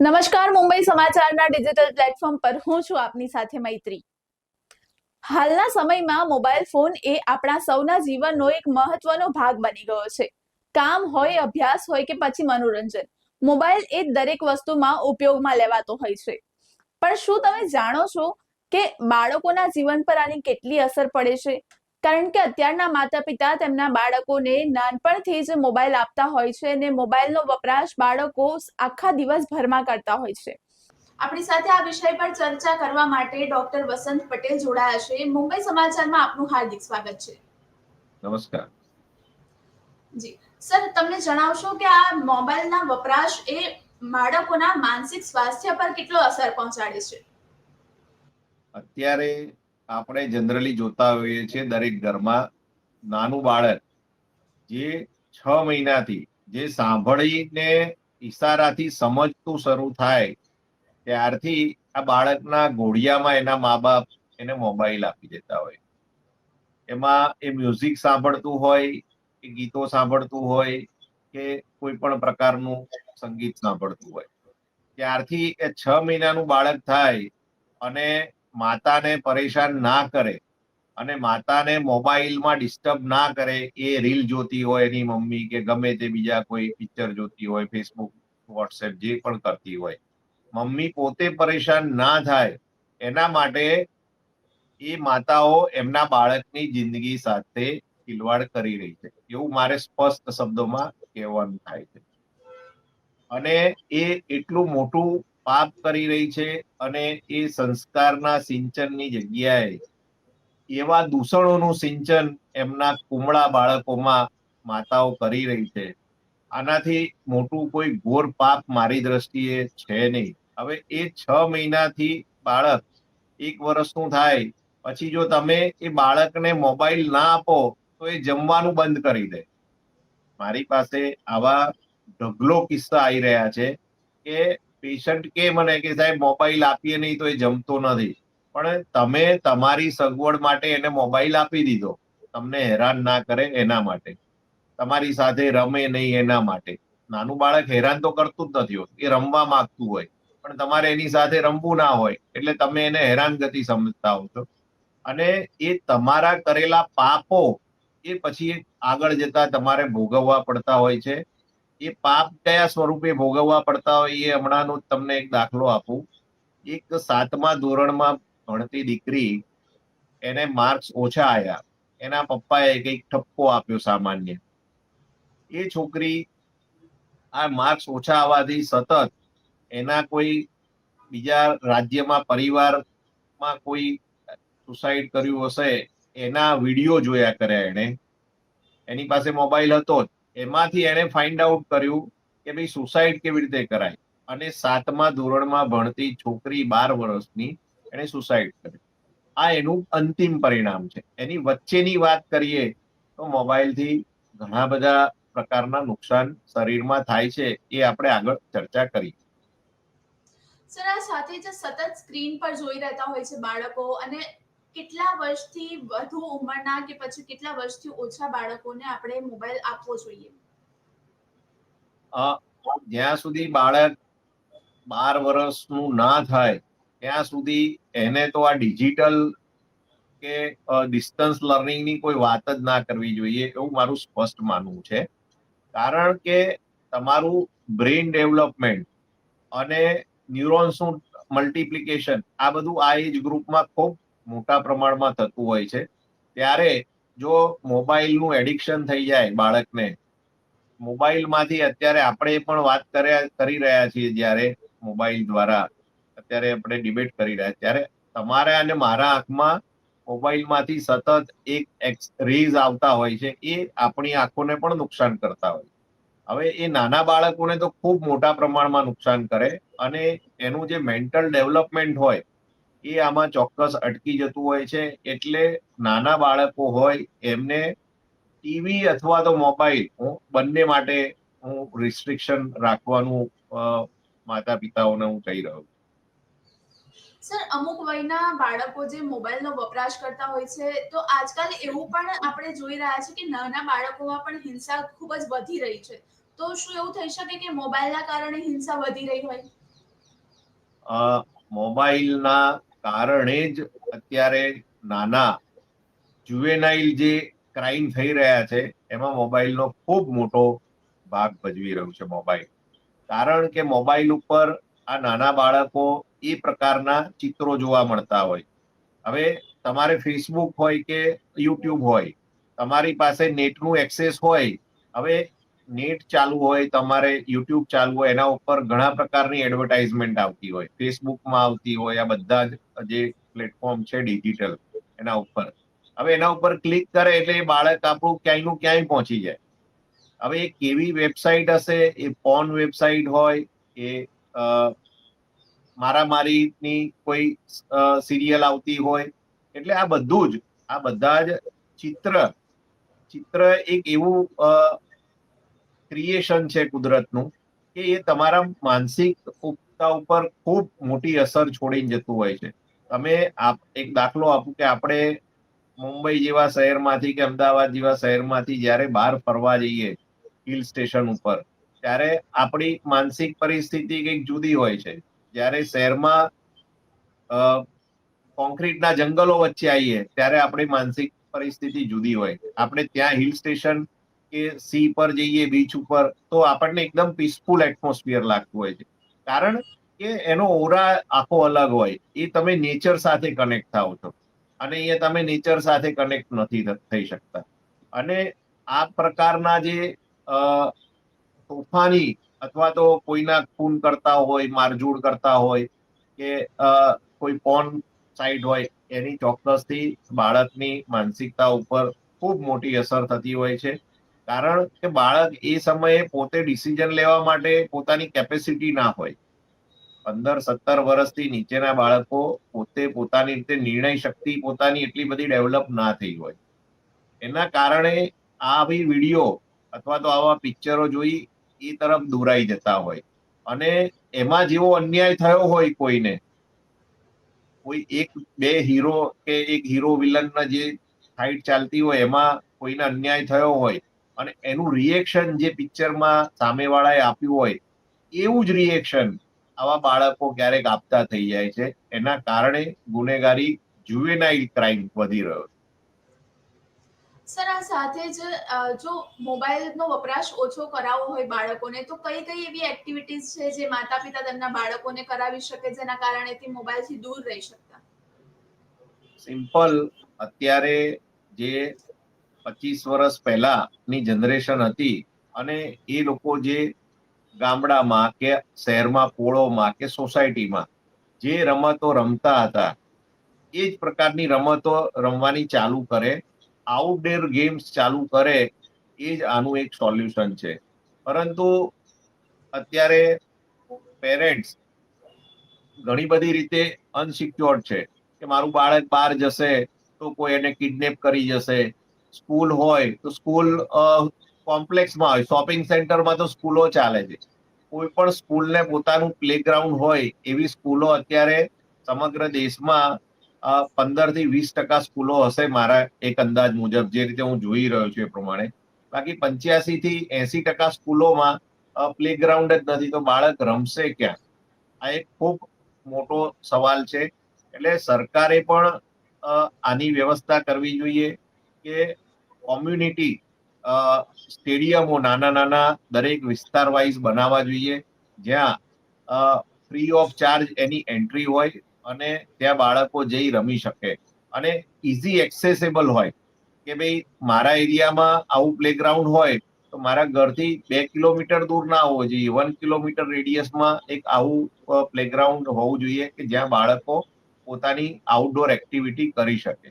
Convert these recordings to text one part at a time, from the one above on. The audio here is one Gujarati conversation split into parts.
નમસ્કાર, મુંબઈ સમાચારના ડિજિટલ પ્લેટફોર્મ પર હું છું આપની સાથે મૈત્રી. હાલના સમયમાં મોબાઈલ ફોન એ આપણા સૌના જીવનનો એક મહત્વનો ભાગ બની ગયો છે. કામ હોય, અભ્યાસ હોય કે પછી મનોરંજન, મોબાઈલ એ દરેક વસ્તુમાં ઉપયોગમાં લેવાતો હોય છે. પણ શું તમે જાણો છો કે બાળકોના જીવન પર આની કેટલી અસર પડે છે? કારણ કે અત્યારના માતા પિતા તેમના બાળકોને નાનપણથી જ મોબાઈલ આપતા હોય છે અને મોબાઈલનો વપરાશ બાળકો આખા દિવસભરમાં કરતા હોય છે. આપણી સાથે આ વિષય પર ચર્ચા કરવા માટે ડોક્ટર વસંત પટેલ જોડાયા છે. મુંબઈ સમાચારમાં આપનું હાર્દિક સ્વાગત છે. નમસ્કાર. જી. સર તમને જણાવશો કે આ મોબાઈલના વપરાશ એ બાળકોના માનસિક સ્વાસ્થ્ય પર કેટલો અસર પહોંચાડે છે? અત્યારે આપણે જનરલી જોતા હોઈએ છીએ દરેક ઘરમાં નાનું બાળક જે છ મહિનાથી જે સાંભળીને ઈશારાથી સમજતું શરૂ થાય ત્યારથી આ બાળકના ઘોડિયામાં એના મા બાપ એને મોબાઈલ આપી દેતા હોય. એમાં એ મ્યુઝિક સાંભળતું હોય કે ગીતો સાંભળતું હોય કે કોઈ પણ પ્રકારનું સંગીત સાંભળતું હોય. ત્યારથી એ છ મહિનાનું બાળક થાય અને માતાને પરેશાન ના કરે અને માતાને મોબાઈલમાં ડિસ્ટર્બ ના કરે, એ રીલ જોતી હોય એની મમ્મી કે ગમે તે બીજા કોઈ પિક્ચર જોતી હોય, ફેસબુક, વોટ્સએપ, જે પણ કરતી હોય. મમ્મી પોતે પરેશાન ના થાય, એના માટે એ માતાઓ એમના બાળકની જિંદગી સાથે ખિલવાડ કરી રહી છે. એવું મારે સ્પષ્ટ શબ્દોમાં કહેવાનું થાય છે. અને એ એટલું મોટું પાપ કરી રહી છે અને એ સંસ્કારના સિંચનની જગ્યાએ એવા દૂષણોનું સિંચન એમના કુમળા બાળકોમાં માતાઓ કરી રહી છે. આનાથી મોટું કોઈ ઘોર પાપ મારી દ્રષ્ટિએ છે નહીં. હવે એ છ મહિનાથી બાળક એક વર્ષનું થાય, પછી જો તમે એ બાળકને મોબાઈલ ના આપો, તો એ જમવાનું બંધ કરી દે. મારી પાસે આવા ઢગલો કિસ્સા આવી રહ્યા છે કે પેશન્ટ કે મને કે સાહેબ મોબાઈલ આપીએ નહીં તો એ જમતો નથી. પણ તમે તમારી સગવડ માટે એને મોબાઈલ આપી દીધો. તમને હેરાન ના કરે એના માટે. તમારી સાથે રમે નહીં એના માટે. નાનું બાળક હેરાન તો કરતું જ નથી એ રમવા માંગતું હોય. પણ તમારે એની સાથે રમવું ના હોય. એટલે તમે એને હેરાનગતિ સમજતા હો છો. અને એ તમારા કરેલા પાપો એ પછી આગળ જતા તમારે ભોગવવા પડતા હોય છે. એ પાપ કયા સ્વરૂપે ભોગવવા પડતા હોય એ હમણાંનો તમને એક દાખલો આપું. એક સાતમા ધોરણમાં ભણતી દીકરી એને માર્ક્સ ઓછા આવ્યા એના પપ્પાએ કંઈક ઠપકો આપ્યો સામાન્ય. એ છોકરી આ માર્ક્સ ઓછા આવવાથી સતત એના કોઈ બીજા રાજ્યમાં પરિવારમાં કોઈ સુસાઇડ કર્યું હશે એના વીડિયો જોયા કર્યા એને એની પાસે મોબાઈલ હતો જ. એમાંથી એને ફાઇન્ડ આઉટ કર્યું કે ભાઈ સુસાઇડ કેવી રીતે કરાય? અને સાતમા ધોરણમાં ભણતી છોકરી બાર વર્ષની એને સુસાઇડ કરી. આ એનું અંતિમ પરિણામ છે. એની વચ્ચેની વાત કરીએ તો મોબાઈલથી ઘણા બધા પ્રકારના નુકસાન શરીરમાં થાય છે એ આપણે આગળ ચર્ચા કરી. સર, આ સાથે જે સતત સ્ક્રીન પર જોઈ રહેતા હોય છે બાળકો અને કેટલા વર્ષથી વધુ ઉંમરના કે પછી કેટલા વર્ષથી ઓછા બાળકોને આપણે મોબાઈલ આપવો જોઈએ? જ્યાં સુધી બાળક બાર વર્ષનું ના થાય, ત્યાં સુધી એને તો આ ડિજિટલ કે ડિસ્ટન્સ લર્નિંગની કોઈ વાત જ ના કરવી જોઈએ એવું મારું સ્પષ્ટ માનવું છે. કારણ કે તમારું બ્રેઇન ડેવલપમેન્ટ અને ન્યુરોન્સનું મલ્ટિપ્લિકેશન આ બધું આ એજ ગ્રુપમાં ખૂબ મોટા પ્રમાણમાં થતું હોય છે. ત્યારે જો મોબાઈલનું એડિક્શન થઈ જાય બાળકને, મોબાઈલમાંથી અત્યારે આપણે પણ વાત કર્યા, કરી રહ્યા છીએ જ્યારે મોબાઈલ દ્વારા અત્યારે આપણે ડિબેટ કરી રહ્યા ત્યારે તમારે અને મારા આંખમાં મોબાઈલમાંથી સતત એક રેઝ આવતા હોય છે, એ આપણી આંખોને પણ નુકસાન કરતા હોય. હવે એ નાના બાળકોને તો ખૂબ મોટા પ્રમાણમાં નુકસાન કરે અને એનું જે મેન્ટલ ડેવલપમેન્ટ હોય એ આમાં ચોક્કસ અટકી જતું હોય છે. એટલે નાના બાળકો હોય એમને ટીવી અથવા તો મોબાઈલ હું બંને માટે હું રિસ્ટ્રિક્શન રાખવાનું માતા પિતાઓને હું કહી રહ્યો છું. સર અમુક વયના બાળકો જે મોબાઈલનો વપરાશ કરતા હોય છે તો આજકાલ એવું પણ આપણે જોઈ રહ્યા છે કે નાના બાળકોમાં પણ હિંસા ખૂબ જ વધી રહી છે. તો શું એવું થઈ શકે કે મોબાઈલના કારણે હિંસા વધી રહી હોય? અ, મોબાઈલના કારણે જ અત્યારે નાના જુવેનાઇલ જે ક્રાઇમ થઈ રહ્યા છે, એમાં મોબાઈલનો ખૂબ મોટો ભાગ ભજવી રહ્યો છે મોબાઈલ કારણ કે મોબાઈલ ઉપર આ નાના બાળકો એ પ્રકારના ચિત્રો જોવા મળતા હોય. હવે તમારે ફેસબુક હોય કે યુટ્યુબ હોય, તમારી પાસે નેટનું એક્સેસ હોય, હવે નેટ ચાલુ હોય, તમારે યુટ્યુબ ચાલુ હોય, એના ઉપર ઘણા પ્રકારની એડવર્ટાઇઝમેન્ટ આવતી હોય. ફેસબુકમાં આવતી હોય, આ બધા જ જે પ્લેટફોર્મ છે ડિજિટલ એના ઉપર. હવે એના ઉપર ક્લિક કરે એટલે એ બાળક આપણું ક્યાંયનું ક્યાંય પહોંચી જાય. હવે એ કેવી વેબસાઇટ હશે, એ પોન વેબસાઇટ હોય, એ મારામારીની કોઈ સિરિયલ આવતી હોય, એટલે આ બધું જ, આ બધા જ ચિત્ર ચિત્ર એક એવું ક્રિએશન છે કુદરતનું, કે એ તમારા માનસિક ઉપતા ઉપર ખૂબ મોટી અસર છોડીને જતું હોય છે. તમે એક દાખલો આપું કે આપણે મુંબઈ જેવા શહેરમાંથી કે અમદાવાદ જેવા શહેરમાંથી જ્યારે બહાર ફરવા જઈએ હિલ સ્ટેશન ઉપર, ત્યારે આપણી માનસિક પરિસ્થિતિ કંઈક જુદી હોય છે. જ્યારે શહેરમાં કોન્ક્રીટના જંગલો વચ્ચે આવીએ, ત્યારે આપણી માનસિક પરિસ્થિતિ જુદી હોય. આપણે ત્યાં હિલ સ્ટેશન કે સી પર જઈએ, બીચ ઉપર, તો આપણને એકદમ પીસફુલ એટમોસ્ફિયર લાગતું હોય છે. કારણ કે એનો ઓરા આખો અલગ હોય. એ તમે નેચર સાથે કનેક્ટ થાવ છો. અને એ તમે નેચર સાથે કનેક્ટ નથી થઈ શકતા. અને આ પ્રકારના જે તોફાની અથવા તો કોઈના ખૂન કરતા હોય, મારઝૂડ કરતા હોય, કે કોઈ પોન સાઈડ હોય, એની ચોક્કસથી બાળકની માનસિકતા ઉપર ખૂબ મોટી અસર થતી હોય છે. કારણ કે બાળક એ સમયે પોતે ડિસિઝન લેવા માટે પોતાની કેપેસિટી ના હોય. પંદર, સત્તર વર્ષથી નીચેના બાળકો પોતે પોતાની રીતે નિર્ણય શક્તિ પોતાની એટલી બધી ડેવલપ ના થઈ હોય. એના કારણે આ આવી વીડિયો અથવા તો આવા પિક્ચરો જોઈ એ તરફ દોરાઈ જતા હોય. અને એમાં જેવો અન્યાય થયો હોય કોઈને, કોઈ એક, બે હીરો કે એક હીરો વિલનના જે ફાઇટ ચાલતી હોય એમાં કોઈને અન્યાય થયો હોય અને એનું રિએક્શન જે પિક્ચરમાં સામેવાળાએ આપ્યું હોય એવું જ રિએક્શન આવા બાળકો ક્યારેક આપતા થઈ જાય છે. એના કારણે ગુનેગારી જુવેનાઇલ ક્રાઇમ વધી રહ્યો છે. સર આ સાથે જ જો મોબાઈલનો વપરાશ ઓછો કરાવવો હોય બાળકોને તો કઈ કઈ એવી એક્ટિવિટીઝ છે જે માતા પિતા તેમના બાળકોને કરાવી શકે જેના કારણેથી મોબાઈલથી દૂર રહી શકતા? સિમ્પલ અત્યારે જે પચીસ વર્ષ પહેલાની જનરેશન હતી અને એ લોકો જે ગામડામાં કે શહેરમાં, પોળોમાં કે સોસાયટીમાં જે રમતો રમતા હતા, એ જ પ્રકારની રમતો રમવાની ચાલુ કરે આઉટડોર ગેમ્સ ચાલુ કરે, એ જ આનું એક સોલ્યુશન છે. પરંતુ અત્યારે પેરેન્ટ્સ ઘણી બધી રીતે અનસિક્યોર્ડ છે, કે મારું બાળક બહાર જશે તો કોઈ એને કિડનેપ કરી જશે સ્કૂલ હોય તો સ્કૂલ કોમ્પ્લેક્સમાં હોય. શોપિંગ સેન્ટરમાં તો સ્કૂલો ચાલે છે. કોઈ પણ સ્કૂલને પોતાનું પ્લેગ્રાઉન્ડ હોય એવી સ્કૂલો અત્યારે સમગ્ર દેશમાં પંદરથી વીસ ટકા સ્કૂલો હશે મારા એક અંદાજ મુજબ, જે રીતે હું જોઈ રહ્યો છું એ પ્રમાણે. બાકી પંચ્યાસી થી એસી ટકા સ્કૂલોમાં પ્લેગ્રાઉન્ડ જ નથી તો બાળક રમશે ક્યાં? આ એક ખૂબ મોટો સવાલ છે. એટલે સરકારે પણ આની વ્યવસ્થા કરવી જોઈએ કે કોમ્યુનિટી સ્ટેડિયમો નાના નાના દરેક વિસ્તાર વાઇઝ બનાવવા જોઈએ. જ્યાં ફ્રી ઓફ ચાર્જ એની એન્ટ્રી હોય અને ત્યાં બાળકો જઈ રમી શકે. અને ઇઝી એક્સેસેબલ હોય. કે ભાઈ મારા એરિયામાં આવું પ્લેગ્રાઉન્ડ હોય, તો મારા ઘરથી બે કિલોમીટર દૂર ના હોવો જોઈએ. વન કિલોમીટર રેડિયસમાં એક આવું પ્લેગ્રાઉન્ડ હોવું જોઈએ કે જ્યાં બાળકો પોતાની આઉટડોર એક્ટિવિટી કરી શકે.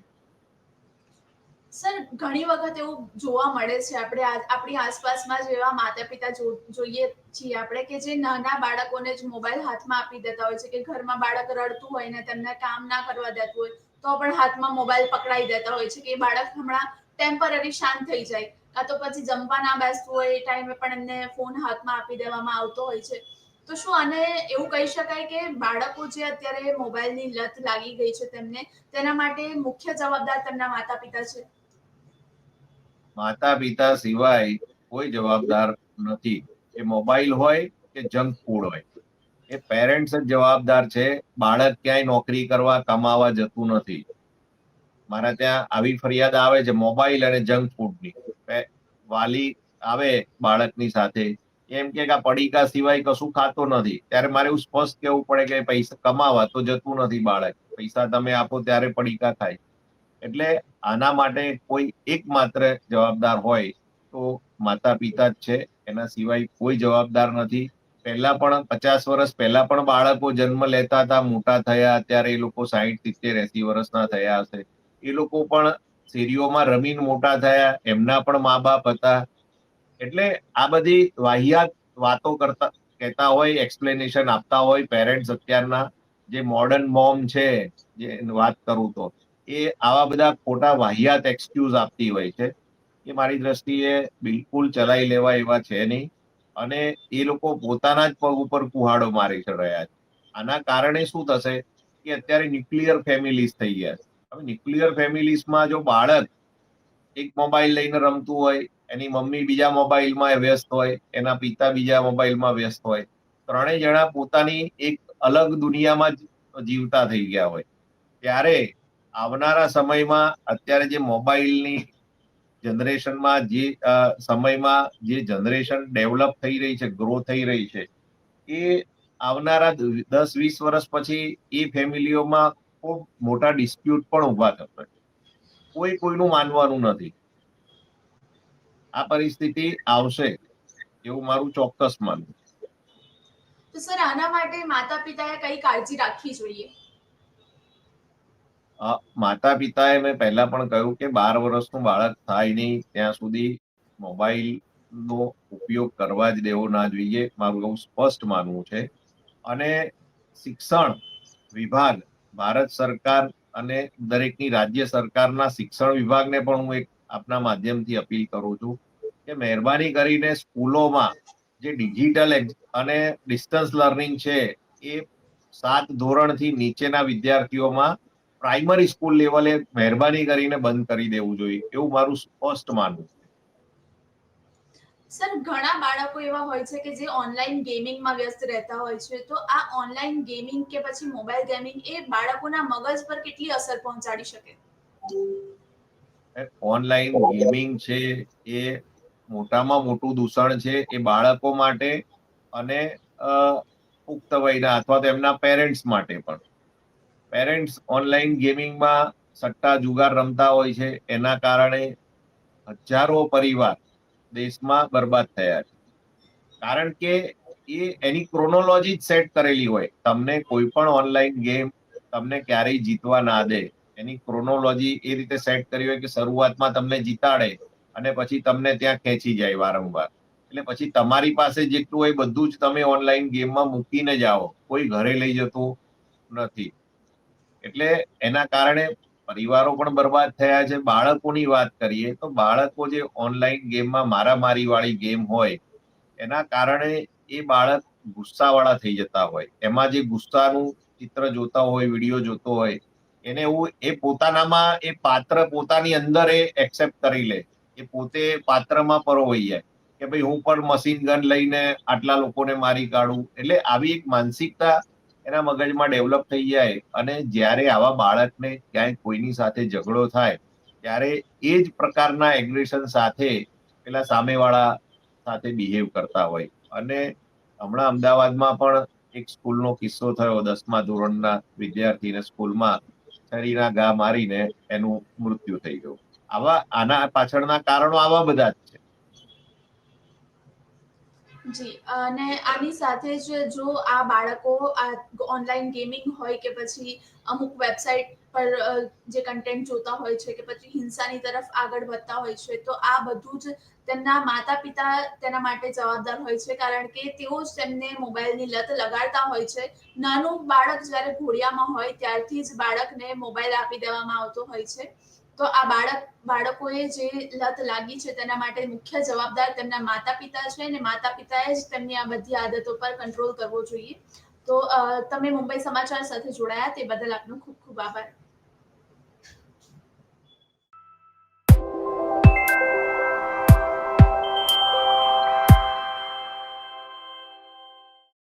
સર, ઘણી વખત એવું જોવા મળે છે, આપણે આપણી આસપાસમાં જ એવા માતા પિતા જોઈએ છીએ આપણે કે જે નાના બાળકોને જ મોબાઈલ હાથમાં આપી દેતા હોય છે કે ઘરમાં બાળક રડતું હોય ને તેમને કામ ના કરવા દેતું હોય, તો પણ હાથમાં મોબાઈલ પકડાઈ દેતા હોય છે કે એ બાળક હમણાં ટેમ્પરરી શાંત થઈ જાય. કાં તો પછી જમવા ના બેસતું હોય, એ ટાઈમે પણ એમને ફોન હાથમાં આપી દેવામાં આવતો હોય છે. તો શું આને એવું કહી શકાય કે બાળકો જે અત્યારે મોબાઈલની લત લાગી ગઈ છે તેમને, તેના માટે મુખ્ય જવાબદાર તેમના માતા પિતા છે? માતા પિતા સિવાય કોઈ જવાબદાર નથી. એ મોબાઈલ હોય કે જંક ફૂડ હોય. એ પેરેન્ટ્સ જ જવાબદાર છે. બાળક ક્યાંય નોકરી કરવા, કમાવા જતું નથી. મારા ત્યાં આવી ફરિયાદ આવે છે મોબાઈલ અને જંક ફૂડની. વાલી આવે બાળકની સાથે. એમ કે આ પડીકા સિવાય કશું ખાતો નથી. ત્યારે મારે એવું સ્પષ્ટ કહેવું પડે કે પૈસા કમાવા તો જતું નથી બાળક. પૈસા તમે આપો ત્યારે પડીકા ખાય. એટલે આના માટે કોઈ એકમાત્ર જવાબદાર હોય તો માતા પિતા જ છે. એના સિવાય કોઈ જવાબદાર નથી. પહેલા પણ પચાસ વર્ષ પહેલા પણ બાળકો જન્મ લેતા હતા, મોટા થયા, અત્યારે એ લોકો સાહીઠ સિત્તેર, એસી વર્ષના થયા હશે. એ લોકો પણ શેરીઓમાં રમીને મોટા થયા, એમના પણ મા બાપ હતા. એટલે આ બધી વાહિયાત વાતો કરતા, કહેતા હોય એક્સપ્લેનેશન આપતા હોય પેરેન્ટ્સ અત્યારના. જે મોડર્ન મોમ છે, જે વાત કરું તો. એ આવા બધા ખોટા વાહિયાત એક્સક્યુઝ આપતી હોય છે એ મારી દ્રષ્ટિએ બિલકુલ ચલાવી લેવા એવા છે નહીં. અને એ લોકો પોતાના જ પગ ઉપર કુહાડો મારી રહ્યા છે. આના કારણે શું થશે કે અત્યારે ન્યુક્લિયર ફેમિલીઝ થઈ ગયા છે. હવે ન્યુક્લિયર ફેમિલીઝમાં જો બાળક એક મોબાઈલ લઈને રમતું હોય, એની મમ્મી બીજા મોબાઈલમાં વ્યસ્ત હોય, એના પિતા બીજા મોબાઈલમાં વ્યસ્ત હોય, ત્રણેય જણા પોતાની એક અલગ દુનિયામાં જ જીવતા થઈ ગયા હોય. ત્યારે આવનારા સમયમાં અત્યારે જે મોબાઈલની જનરેશનમાં જે સમયમાં જે જનરેશન ડેવલપ થઈ રહી છે, ગ્રો થઈ રહી છે, એ આવનારા દસ, વીસ વર્ષ પછી એ ફેમિલીઓમાં ખૂબ મોટા ડિસ્પ્યુટ પણ ઊભા થશે. કોઈ કોઈનું માનવાનું નથી. આ પરિસ્થિતિ આવશે એવું મારું ચોક્કસ માનવું. તો સર, આના માટે માતા પિતાએ કઈ કાળજી રાખવી જોઈએ? માતા પિતાએ મેં પહેલા પણ કહ્યું કે બાર વર્ષનું બાળક થાય નહીં, ત્યાં સુધી મોબાઈલ નો ઉપયોગ કરવા જ દેવો ના જોઈએ. મારું બહુ સ્પષ્ટ માનવું છે. અને શિક્ષણ વિભાગ, ભારત સરકાર અને દરેકની રાજ્ય સરકારના શિક્ષણ વિભાગને પણ હું એક આપના માધ્યમથી અપીલ કરું છું કે મહેરબાની કરીને સ્કૂલોમાં જે ડિજિટલ અને ડિસ્ટન્સ લર્નિંગ છે, એ સાત ધોરણથી નીચેના વિદ્યાર્થીઓમાં પ્રાઇમરી સ્કૂલ લેવલે મહેરબાની કરીને બંધ કરી દેવું જોઈએ એવું મારું સ્પષ્ટ માનવું સર ઘણા બાળકો એવા હોય છે કે જે ઓનલાઈન ગેમિંગમાં વ્યસ્ત રહેતા હોય છે તો આ ઓનલાઈન ગેમિંગ કે પછી મોબાઈલ ગેમિંગ એ બાળકોના મગજ પર કેટલી અસર પહોંચાડી શકે? ઓનલાઈન ગેમિંગ છે એ મોટામાં મોટું દૂષણ છે એ બાળકો માટે અને પુખ્ત વયના અથવા તો એમના પેરેન્ટ્સ માટે પણ. પેરેન્ટ્સ ઓનલાઈન ગેમિંગમાં સટ્ટા જુગાર રમતા હોય છે, એના કારણે હજારો પરિવાર દેશમાં બરબાદ થયા છે. કારણ કે એ એની ક્રોનોલોજી જ સેટ કરેલી હોય. તમને કોઈ પણ ઓનલાઈન ગેમ તમને ક્યારેય જીતવા ના દે. એની ક્રોનોલોજી એ રીતે સેટ કરી હોય કે શરૂઆતમાં તમને જીતાડે અને પછી તમને ત્યાં ખેંચી જાય વારંવાર. એટલે પછી તમારી પાસે જેટલું હોય બધું જ તમે ઓનલાઈન ગેમમાં મૂકીને જાઓ. કોઈ ઘરે લઈ જતું નથી. એટલે એના કારણે પરિવારો પણ બરબાદ થયા છે. બાળકોની વાત કરીએ તો બાળકો જે ઓનલાઈન ગેમમાં મારામારી વાળી ગેમ હોય, એના કારણે એ બાળક ગુસ્સાવાળા થઈ જતા હોય. એમાં જે ગુસ્સાનું ચિત્ર જોતા હોય વીડિયો જોતો હોય, એને એવું એ પોતાનામાં એ પાત્ર પોતાની અંદર એ એક્સેપ્ટ કરી લે. એ પોતે પાત્રમાં પરોવાઈ જાય કે ભાઈ હું પણ મશીન ગન લઈને આટલા લોકોને મારી કાઢું. એટલે આવી એક માનસિકતા એના મગજમાં ડેવલપ થઈ જાય અને જ્યારે આવા બાળકને ક્યાંય કોઈની સાથે ઝઘડો થાય, ત્યારે એ જ પ્રકારના એગ્રેશન સાથે પેલા સામેવાળા સાથે બિહેવ કરતા હોય. અને હમણાં અમદાવાદમાં પણ એક સ્કૂલનો કિસ્સો થયો દસમા ધોરણના વિદ્યાર્થીને સ્કૂલમાં છરીના ઘા મારીને એનું મૃત્યુ થઈ ગયું. આવા આના પાછળના કારણો આવા બધા જ છે. જી, અને આની સાથે જ જો આ બાળકો આ ઓનલાઈન ગેમિંગ હોય કે પછી અમુક વેબસાઇટ પર જે કન્ટેન્ટ જોતા હોય છે કે પછી હિંસાની તરફ આગળ વધતા હોય છે, તો આ બધું જ તેમના માતા પિતા તેના માટે જવાબદાર હોય છે, કારણ કે તેઓ જ તેમને મોબાઈલની લત લગાડતા હોય છે. નાનું બાળક જ્યારે ઘોડિયામાં હોય ત્યારથી જ બાળકને મોબાઈલ આપી દેવામાં આવતો હોય છે. તો આ બાળક, બાળકોએ જે લત લાગી છે તેના માટે મુખ્ય જવાબદાર તેમના માતા પિતા છે અને માતા પિતાએ જ તેમની આ બધી આદતો પર કંટ્રોલ કરવો જોઈએ. તો તમે મુંબઈ સમાચાર સાથે જોડાયા તે બદલ આપનો ખૂબ ખૂબ આભાર.